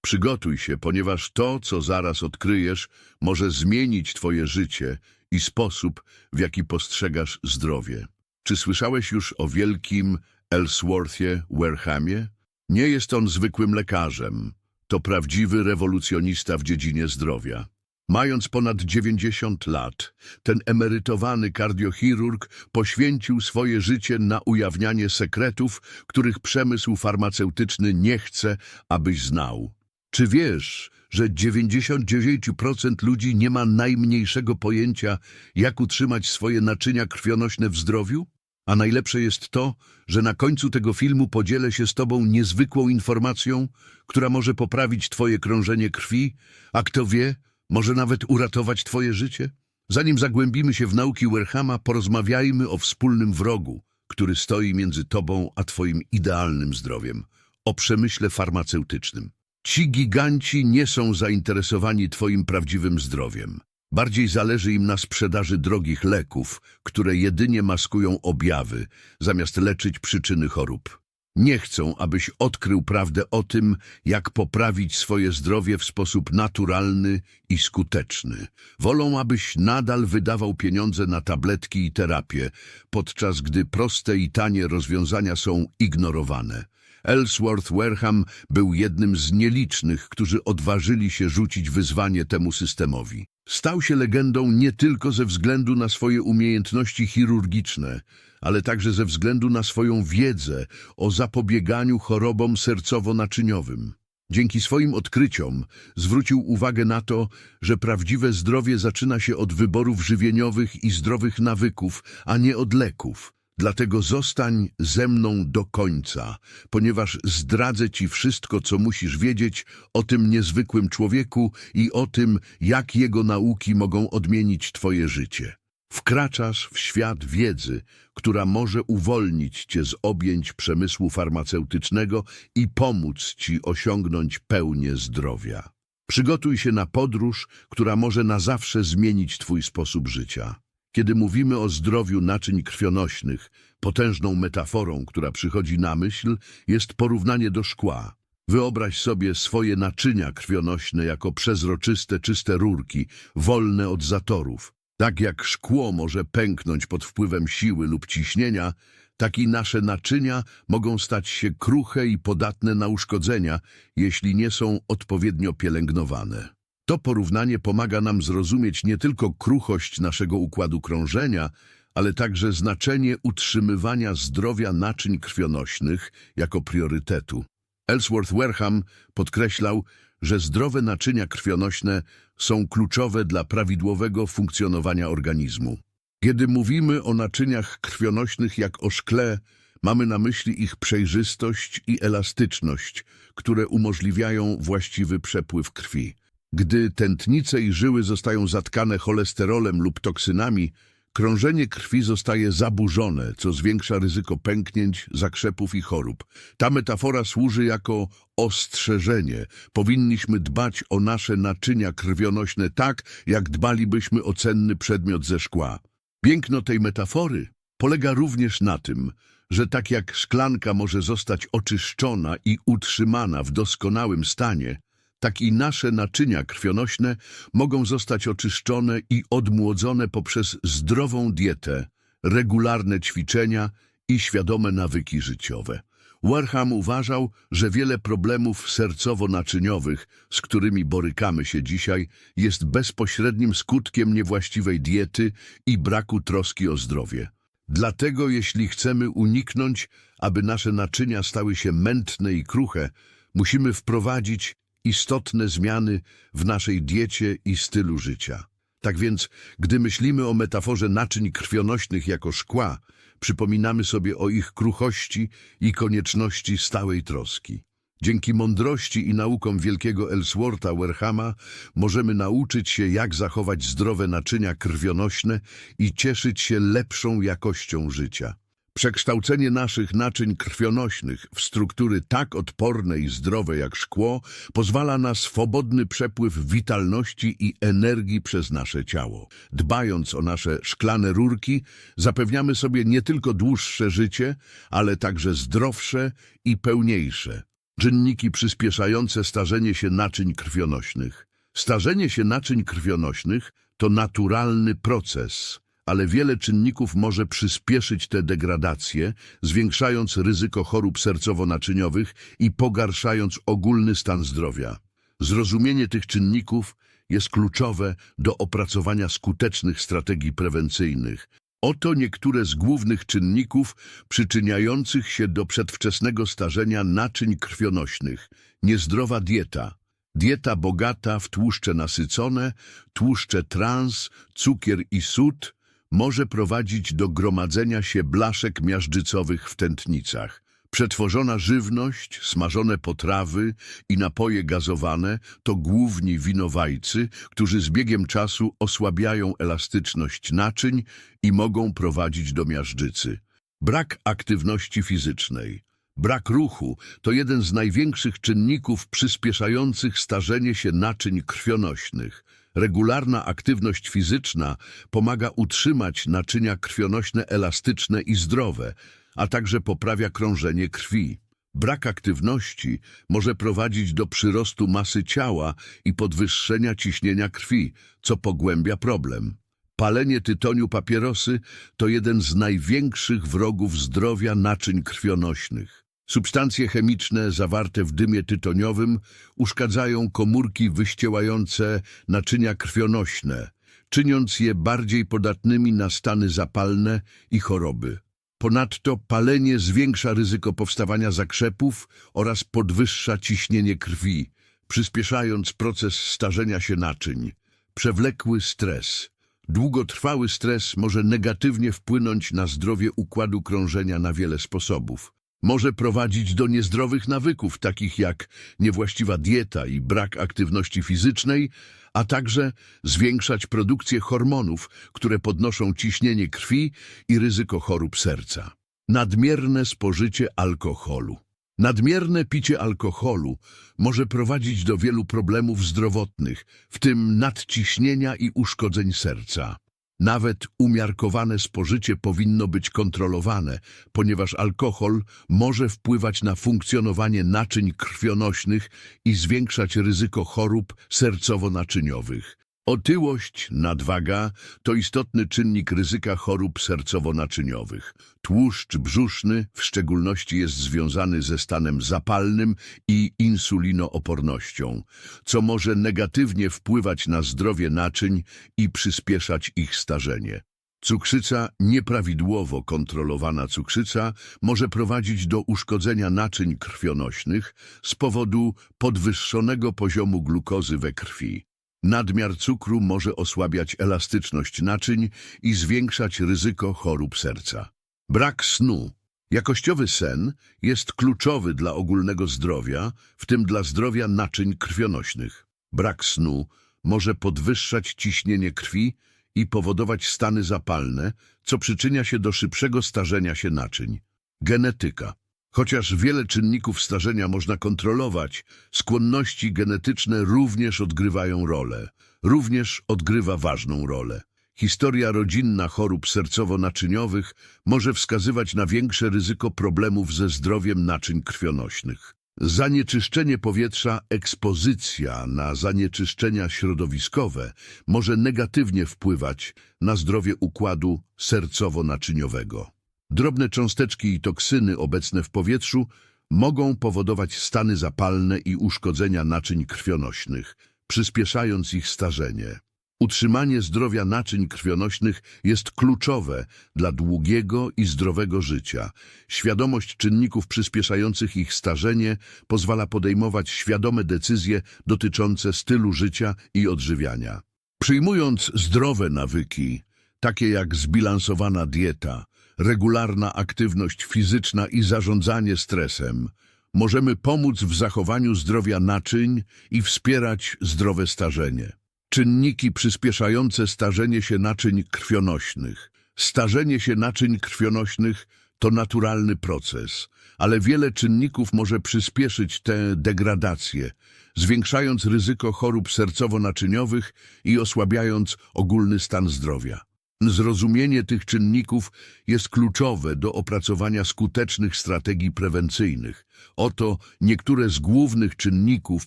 Przygotuj się, ponieważ to, co zaraz odkryjesz, może zmienić twoje życie i sposób, w jaki postrzegasz zdrowie. Czy słyszałeś już o wielkim Ellsworthie Warehamie? Nie jest on zwykłym lekarzem. To prawdziwy rewolucjonista w dziedzinie zdrowia. Mając ponad 90 lat, ten emerytowany kardiochirurg poświęcił swoje życie na ujawnianie sekretów, których przemysł farmaceutyczny nie chce, abyś znał. Czy wiesz, że 99% ludzi nie ma najmniejszego pojęcia, jak utrzymać swoje naczynia krwionośne w zdrowiu? A najlepsze jest to, że na końcu tego filmu podzielę się z Tobą niezwykłą informacją, która może poprawić Twoje krążenie krwi, a kto wie, może nawet uratować Twoje życie. Zanim zagłębimy się w nauki Werhama, porozmawiajmy o wspólnym wrogu, który stoi między Tobą a Twoim idealnym zdrowiem, o przemyśle farmaceutycznym. Ci giganci nie są zainteresowani Twoim prawdziwym zdrowiem. Bardziej zależy im na sprzedaży drogich leków, które jedynie maskują objawy, zamiast leczyć przyczyny chorób. Nie chcą, abyś odkrył prawdę o tym, jak poprawić swoje zdrowie w sposób naturalny i skuteczny. Wolą, abyś nadal wydawał pieniądze na tabletki i terapię, podczas gdy proste i tanie rozwiązania są ignorowane. Ellsworth Wareham był jednym z nielicznych, którzy odważyli się rzucić wyzwanie temu systemowi. Stał się legendą nie tylko ze względu na swoje umiejętności chirurgiczne, ale także ze względu na swoją wiedzę o zapobieganiu chorobom sercowo-naczyniowym. Dzięki swoim odkryciom zwrócił uwagę na to, że prawdziwe zdrowie zaczyna się od wyborów żywieniowych i zdrowych nawyków, a nie od leków. Dlatego zostań ze mną do końca, ponieważ zdradzę Ci wszystko, co musisz wiedzieć o tym niezwykłym człowieku i o tym, jak jego nauki mogą odmienić Twoje życie. Wkraczasz w świat wiedzy, która może uwolnić Cię z objęć przemysłu farmaceutycznego i pomóc Ci osiągnąć pełnię zdrowia. Przygotuj się na podróż, która może na zawsze zmienić Twój sposób życia. Kiedy mówimy o zdrowiu naczyń krwionośnych, potężną metaforą, która przychodzi na myśl, jest porównanie do szkła. Wyobraź sobie swoje naczynia krwionośne jako przezroczyste, czyste rurki, wolne od zatorów. Tak jak szkło może pęknąć pod wpływem siły lub ciśnienia, tak i nasze naczynia mogą stać się kruche i podatne na uszkodzenia, jeśli nie są odpowiednio pielęgnowane. To porównanie pomaga nam zrozumieć nie tylko kruchość naszego układu krążenia, ale także znaczenie utrzymywania zdrowia naczyń krwionośnych jako priorytetu. Ellsworth Wareham podkreślał, że zdrowe naczynia krwionośne są kluczowe dla prawidłowego funkcjonowania organizmu. Kiedy mówimy o naczyniach krwionośnych jak o szkle, mamy na myśli ich przejrzystość i elastyczność, które umożliwiają właściwy przepływ krwi. Gdy tętnice i żyły zostają zatkane cholesterolem lub toksynami, krążenie krwi zostaje zaburzone, co zwiększa ryzyko pęknięć, zakrzepów i chorób. Ta metafora służy jako ostrzeżenie. Powinniśmy dbać o nasze naczynia krwionośne tak, jak dbalibyśmy o cenny przedmiot ze szkła. Piękno tej metafory polega również na tym, że tak jak szklanka może zostać oczyszczona i utrzymana w doskonałym stanie, tak i nasze naczynia krwionośne mogą zostać oczyszczone i odmłodzone poprzez zdrową dietę, regularne ćwiczenia i świadome nawyki życiowe. Warham uważał, że wiele problemów sercowo-naczyniowych, z którymi borykamy się dzisiaj, jest bezpośrednim skutkiem niewłaściwej diety i braku troski o zdrowie. Dlatego jeśli chcemy uniknąć, aby nasze naczynia stały się mętne i kruche, musimy wprowadzić istotne zmiany w naszej diecie i stylu życia. Tak więc, gdy myślimy o metaforze naczyń krwionośnych jako szkła, przypominamy sobie o ich kruchości i konieczności stałej troski. Dzięki mądrości i naukom wielkiego Ellswortha Werhama możemy nauczyć się, jak zachować zdrowe naczynia krwionośne i cieszyć się lepszą jakością życia. Przekształcenie naszych naczyń krwionośnych w struktury tak odporne i zdrowe jak szkło pozwala na swobodny przepływ witalności i energii przez nasze ciało. Dbając o nasze szklane rurki, zapewniamy sobie nie tylko dłuższe życie, ale także zdrowsze i pełniejsze. Czynniki przyspieszające starzenie się naczyń krwionośnych. Starzenie się naczyń krwionośnych to naturalny proces, ale wiele czynników może przyspieszyć tę degradację, zwiększając ryzyko chorób sercowo-naczyniowych i pogarszając ogólny stan zdrowia. Zrozumienie tych czynników jest kluczowe do opracowania skutecznych strategii prewencyjnych. Oto niektóre z głównych czynników przyczyniających się do przedwczesnego starzenia naczyń krwionośnych. Niezdrowa dieta. Dieta bogata w tłuszcze nasycone, tłuszcze trans, cukier i sód może prowadzić do gromadzenia się blaszek miażdżycowych w tętnicach. Przetworzona żywność, smażone potrawy i napoje gazowane to główni winowajcy, którzy z biegiem czasu osłabiają elastyczność naczyń i mogą prowadzić do miażdżycy. Brak aktywności fizycznej. Brak ruchu to jeden z największych czynników przyspieszających starzenie się naczyń krwionośnych. Regularna aktywność fizyczna pomaga utrzymać naczynia krwionośne elastyczne i zdrowe, a także poprawia krążenie krwi. Brak aktywności może prowadzić do przyrostu masy ciała i podwyższenia ciśnienia krwi, co pogłębia problem. Palenie tytoniu papierosy to jeden z największych wrogów zdrowia naczyń krwionośnych. Substancje chemiczne zawarte w dymie tytoniowym uszkadzają komórki wyściełające naczynia krwionośne, czyniąc je bardziej podatnymi na stany zapalne i choroby. Ponadto palenie zwiększa ryzyko powstawania zakrzepów oraz podwyższa ciśnienie krwi, przyspieszając proces starzenia się naczyń. Przewlekły stres. Długotrwały stres może negatywnie wpłynąć na zdrowie układu krążenia na wiele sposobów. Może prowadzić do niezdrowych nawyków, takich jak niewłaściwa dieta i brak aktywności fizycznej, a także zwiększać produkcję hormonów, które podnoszą ciśnienie krwi i ryzyko chorób serca. Nadmierne spożycie alkoholu. Nadmierne picie alkoholu może prowadzić do wielu problemów zdrowotnych, w tym nadciśnienia i uszkodzeń serca. Nawet umiarkowane spożycie powinno być kontrolowane, ponieważ alkohol może wpływać na funkcjonowanie naczyń krwionośnych i zwiększać ryzyko chorób sercowo-naczyniowych. Otyłość, nadwaga to istotny czynnik ryzyka chorób sercowo-naczyniowych. Tłuszcz brzuszny w szczególności jest związany ze stanem zapalnym i insulinoopornością, co może negatywnie wpływać na zdrowie naczyń i przyspieszać ich starzenie. Cukrzyca, nieprawidłowo kontrolowana cukrzyca, może prowadzić do uszkodzenia naczyń krwionośnych z powodu podwyższonego poziomu glukozy we krwi. Nadmiar cukru może osłabiać elastyczność naczyń i zwiększać ryzyko chorób serca. Brak snu. Jakościowy sen jest kluczowy dla ogólnego zdrowia, w tym dla zdrowia naczyń krwionośnych. Brak snu może podwyższać ciśnienie krwi i powodować stany zapalne, co przyczynia się do szybszego starzenia się naczyń. Genetyka. Chociaż wiele czynników starzenia można kontrolować, skłonności genetyczne również odgrywają rolę. Również odgrywa ważną rolę. Historia rodzinna chorób sercowo-naczyniowych może wskazywać na większe ryzyko problemów ze zdrowiem naczyń krwionośnych. Zanieczyszczenie powietrza, ekspozycja na zanieczyszczenia środowiskowe może negatywnie wpływać na zdrowie układu sercowo-naczyniowego. Drobne cząsteczki i toksyny obecne w powietrzu mogą powodować stany zapalne i uszkodzenia naczyń krwionośnych, przyspieszając ich starzenie. Utrzymanie zdrowia naczyń krwionośnych jest kluczowe dla długiego i zdrowego życia. Świadomość czynników przyspieszających ich starzenie pozwala podejmować świadome decyzje dotyczące stylu życia i odżywiania. Przyjmując zdrowe nawyki, takie jak zbilansowana dieta, regularna aktywność fizyczna i zarządzanie stresem, możemy pomóc w zachowaniu zdrowia naczyń i wspierać zdrowe starzenie. Czynniki przyspieszające starzenie się naczyń krwionośnych. Starzenie się naczyń krwionośnych to naturalny proces, ale wiele czynników może przyspieszyć tę degradację, zwiększając ryzyko chorób sercowo-naczyniowych i osłabiając ogólny stan zdrowia. Zrozumienie tych czynników jest kluczowe do opracowania skutecznych strategii prewencyjnych. Oto niektóre z głównych czynników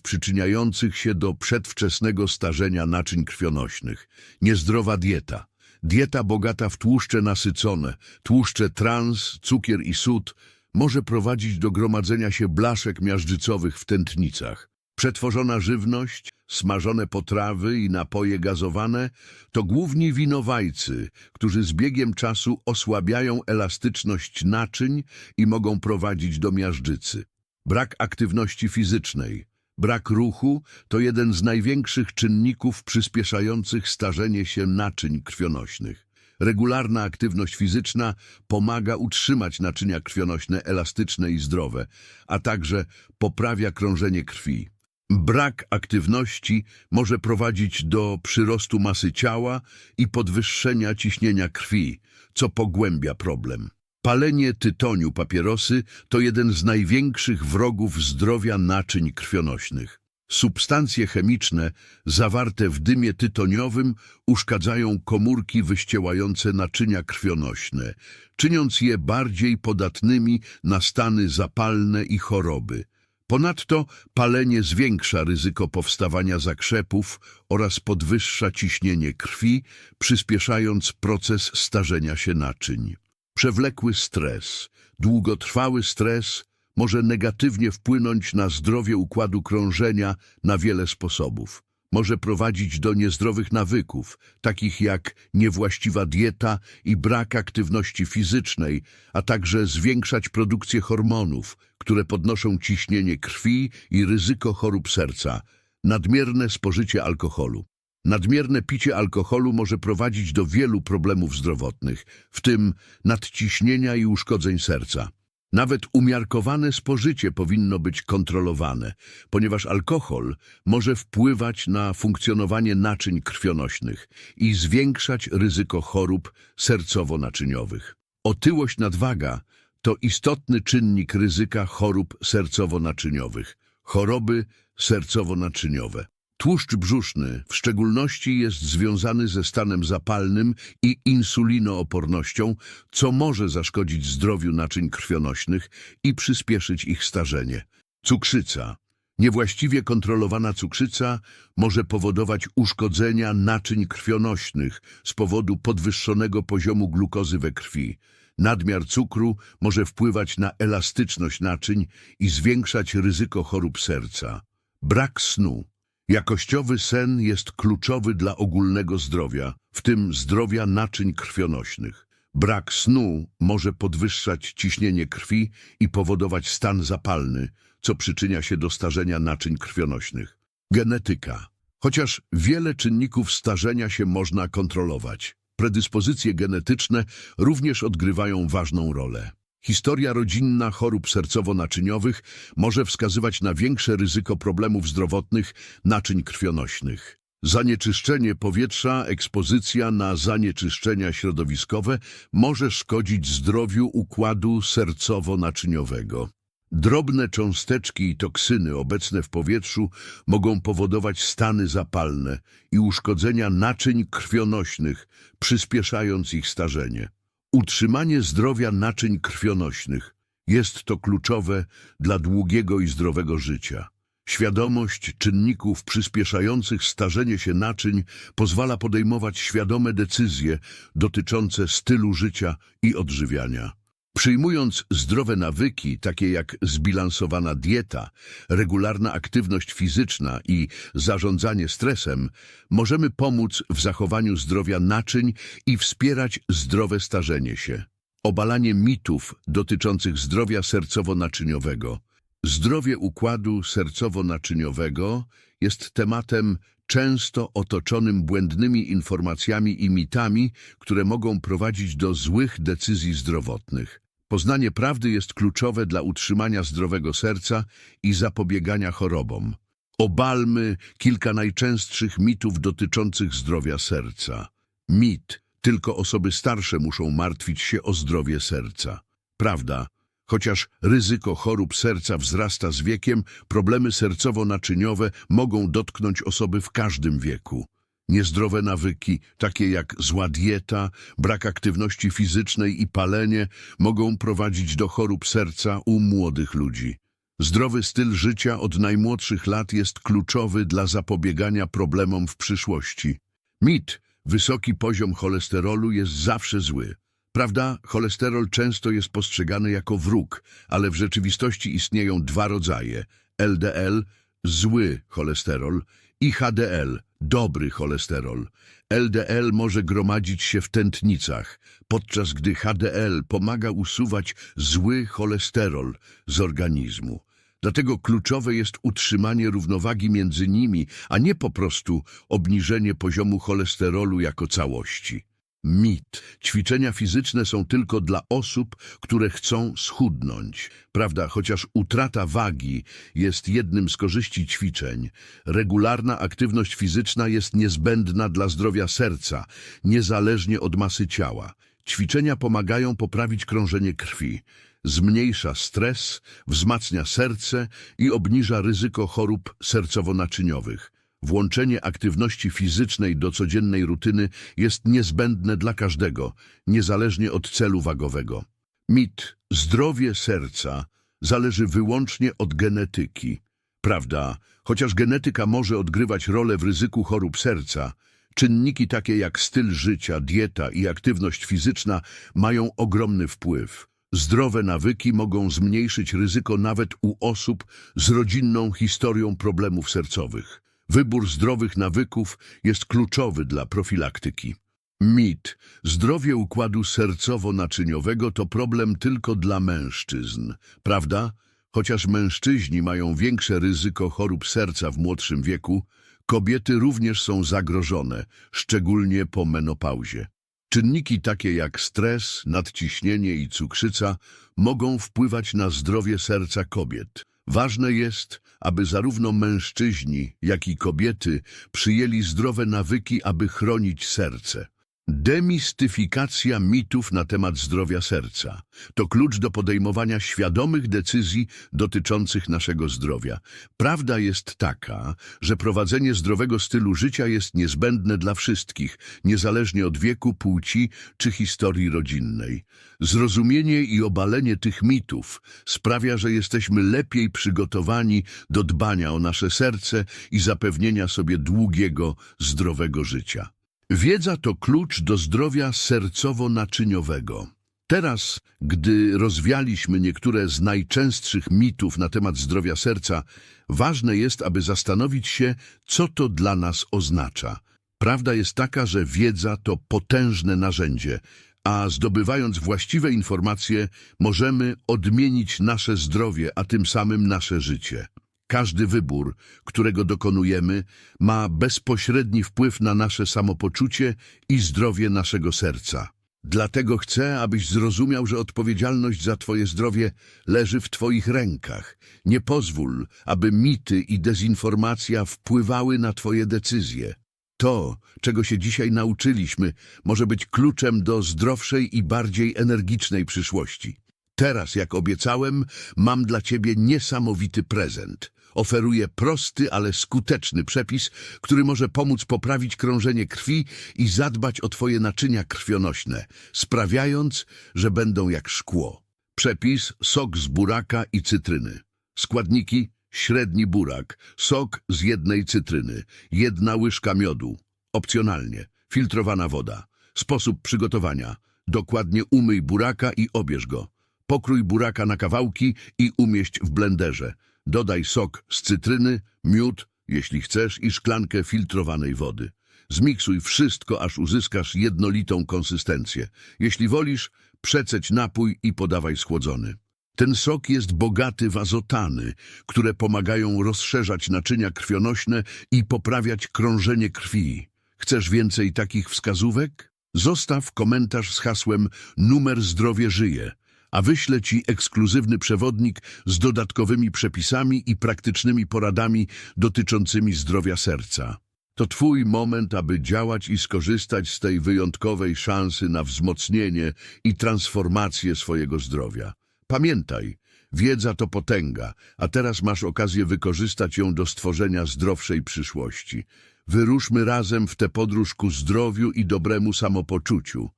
przyczyniających się do przedwczesnego starzenia naczyń krwionośnych. Niezdrowa dieta. Dieta bogata w tłuszcze nasycone, tłuszcze trans, cukier i sód może prowadzić do gromadzenia się blaszek miażdżycowych w tętnicach. Przetworzona żywność, smażone potrawy i napoje gazowane to główni winowajcy, którzy z biegiem czasu osłabiają elastyczność naczyń i mogą prowadzić do miażdżycy. Brak aktywności fizycznej, brak ruchu to jeden z największych czynników przyspieszających starzenie się naczyń krwionośnych. Regularna aktywność fizyczna pomaga utrzymać naczynia krwionośne elastyczne i zdrowe, a także poprawia krążenie krwi. Brak aktywności może prowadzić do przyrostu masy ciała i podwyższenia ciśnienia krwi, co pogłębia problem. Palenie tytoniu papierosy to jeden z największych wrogów zdrowia naczyń krwionośnych. Substancje chemiczne zawarte w dymie tytoniowym uszkadzają komórki wyściełające naczynia krwionośne, czyniąc je bardziej podatnymi na stany zapalne i choroby. Ponadto palenie zwiększa ryzyko powstawania zakrzepów oraz podwyższa ciśnienie krwi, przyspieszając proces starzenia się naczyń. Przewlekły stres, długotrwały stres może negatywnie wpłynąć na zdrowie układu krążenia na wiele sposobów. Może prowadzić do niezdrowych nawyków, takich jak niewłaściwa dieta i brak aktywności fizycznej, a także zwiększać produkcję hormonów, które podnoszą ciśnienie krwi i ryzyko chorób serca. Nadmierne spożycie alkoholu. Nadmierne picie alkoholu może prowadzić do wielu problemów zdrowotnych, w tym nadciśnienia i uszkodzeń serca. Nawet umiarkowane spożycie powinno być kontrolowane, ponieważ alkohol może wpływać na funkcjonowanie naczyń krwionośnych i zwiększać ryzyko chorób sercowo-naczyniowych. Otyłość nadwaga to istotny czynnik ryzyka chorób sercowo-naczyniowych, choroby sercowo-naczyniowe. Tłuszcz brzuszny w szczególności jest związany ze stanem zapalnym i insulinoopornością, co może zaszkodzić zdrowiu naczyń krwionośnych i przyspieszyć ich starzenie. Cukrzyca. Niewłaściwie kontrolowana cukrzyca może powodować uszkodzenia naczyń krwionośnych z powodu podwyższonego poziomu glukozy we krwi. Nadmiar cukru może wpływać na elastyczność naczyń i zwiększać ryzyko chorób serca. Brak snu. Jakościowy sen jest kluczowy dla ogólnego zdrowia, w tym zdrowia naczyń krwionośnych. Brak snu może podwyższać ciśnienie krwi i powodować stan zapalny, co przyczynia się do starzenia naczyń krwionośnych. Genetyka. Chociaż wiele czynników starzenia się można kontrolować, predyspozycje genetyczne również odgrywają ważną rolę. Historia rodzinna chorób sercowo-naczyniowych może wskazywać na większe ryzyko problemów zdrowotnych naczyń krwionośnych. Zanieczyszczenie powietrza, ekspozycja na zanieczyszczenia środowiskowe może szkodzić zdrowiu układu sercowo-naczyniowego. Drobne cząsteczki i toksyny obecne w powietrzu mogą powodować stany zapalne i uszkodzenia naczyń krwionośnych, przyspieszając ich starzenie. Utrzymanie zdrowia naczyń krwionośnych jest to kluczowe dla długiego i zdrowego życia. Świadomość czynników przyspieszających starzenie się naczyń pozwala podejmować świadome decyzje dotyczące stylu życia i odżywiania. Przyjmując zdrowe nawyki, takie jak zbilansowana dieta, regularna aktywność fizyczna i zarządzanie stresem, możemy pomóc w zachowaniu zdrowia naczyń i wspierać zdrowe starzenie się. Obalanie mitów dotyczących zdrowia sercowo-naczyniowego. Zdrowie układu sercowo-naczyniowego jest tematem często otoczonym błędnymi informacjami i mitami, które mogą prowadzić do złych decyzji zdrowotnych. Poznanie prawdy jest kluczowe dla utrzymania zdrowego serca i zapobiegania chorobom. Obalmy kilka najczęstszych mitów dotyczących zdrowia serca. Mit. Tylko osoby starsze muszą martwić się o zdrowie serca. Prawda. Chociaż ryzyko chorób serca wzrasta z wiekiem, problemy sercowo-naczyniowe mogą dotknąć osoby w każdym wieku. Niezdrowe nawyki, takie jak zła dieta, brak aktywności fizycznej i palenie, mogą prowadzić do chorób serca u młodych ludzi. Zdrowy styl życia od najmłodszych lat jest kluczowy dla zapobiegania problemom w przyszłości. Mit, wysoki poziom cholesterolu jest zawsze zły. Prawda, cholesterol często jest postrzegany jako wróg, ale w rzeczywistości istnieją dwa rodzaje. LDL, zły cholesterol i HDL, dobry cholesterol. LDL może gromadzić się w tętnicach, podczas gdy HDL pomaga usuwać zły cholesterol z organizmu. Dlatego kluczowe jest utrzymanie równowagi między nimi, a nie po prostu obniżenie poziomu cholesterolu jako całości. Mit. Ćwiczenia fizyczne są tylko dla osób, które chcą schudnąć. Prawda, chociaż utrata wagi jest jednym z korzyści ćwiczeń, regularna aktywność fizyczna jest niezbędna dla zdrowia serca, niezależnie od masy ciała. Ćwiczenia pomagają poprawić krążenie krwi, zmniejsza stres, wzmacnia serce i obniża ryzyko chorób sercowo-naczyniowych. Włączenie aktywności fizycznej do codziennej rutyny jest niezbędne dla każdego, niezależnie od celu wagowego. Mit zdrowie serca zależy wyłącznie od genetyki. Prawda, chociaż genetyka może odgrywać rolę w ryzyku chorób serca, czynniki takie jak styl życia, dieta i aktywność fizyczna mają ogromny wpływ. Zdrowe nawyki mogą zmniejszyć ryzyko nawet u osób z rodzinną historią problemów sercowych. Wybór zdrowych nawyków jest kluczowy dla profilaktyki. Mit. Zdrowie układu sercowo-naczyniowego to problem tylko dla mężczyzn, prawda? Chociaż mężczyźni mają większe ryzyko chorób serca w młodszym wieku, kobiety również są zagrożone, szczególnie po menopauzie. Czynniki takie jak stres, nadciśnienie i cukrzyca mogą wpływać na zdrowie serca kobiet. Ważne jest, aby zarówno mężczyźni, jak i kobiety przyjęli zdrowe nawyki, aby chronić serce. Demistyfikacja mitów na temat zdrowia serca to klucz do podejmowania świadomych decyzji dotyczących naszego zdrowia. Prawda jest taka, że prowadzenie zdrowego stylu życia jest niezbędne dla wszystkich, niezależnie od wieku, płci czy historii rodzinnej. Zrozumienie i obalenie tych mitów sprawia, że jesteśmy lepiej przygotowani do dbania o nasze serce i zapewnienia sobie długiego, zdrowego życia. Wiedza to klucz do zdrowia sercowo-naczyniowego. Teraz, gdy rozwialiśmy niektóre z najczęstszych mitów na temat zdrowia serca, ważne jest, aby zastanowić się, co to dla nas oznacza. Prawda jest taka, że wiedza to potężne narzędzie, a zdobywając właściwe informacje, możemy odmienić nasze zdrowie, a tym samym nasze życie. Każdy wybór, którego dokonujemy, ma bezpośredni wpływ na nasze samopoczucie i zdrowie naszego serca. Dlatego chcę, abyś zrozumiał, że odpowiedzialność za Twoje zdrowie leży w Twoich rękach. Nie pozwól, aby mity i dezinformacja wpływały na Twoje decyzje. To, czego się dzisiaj nauczyliśmy, może być kluczem do zdrowszej i bardziej energicznej przyszłości. Teraz, jak obiecałem, mam dla Ciebie niesamowity prezent. Oferuję prosty, ale skuteczny przepis, który może pomóc poprawić krążenie krwi i zadbać o Twoje naczynia krwionośne, sprawiając, że będą jak szkło. Przepis sok z buraka i cytryny. Składniki średni burak, sok z jednej cytryny, jedna łyżka miodu. Opcjonalnie filtrowana woda. Sposób przygotowania. Dokładnie umyj buraka i obierz go. Pokrój buraka na kawałki i umieść w blenderze. Dodaj sok z cytryny, miód, jeśli chcesz, i szklankę filtrowanej wody. Zmiksuj wszystko, aż uzyskasz jednolitą konsystencję. Jeśli wolisz, przeceć napój i podawaj schłodzony. Ten sok jest bogaty w azotany, które pomagają rozszerzać naczynia krwionośne i poprawiać krążenie krwi. Chcesz więcej takich wskazówek? Zostaw komentarz z hasłem Numer zdrowie żyje a wyślę Ci ekskluzywny przewodnik z dodatkowymi przepisami i praktycznymi poradami dotyczącymi zdrowia serca. To Twój moment, aby działać i skorzystać z tej wyjątkowej szansy na wzmocnienie i transformację swojego zdrowia. Pamiętaj, wiedza to potęga, a teraz masz okazję wykorzystać ją do stworzenia zdrowszej przyszłości. Wyruszmy razem w tę podróż ku zdrowiu i dobremu samopoczuciu.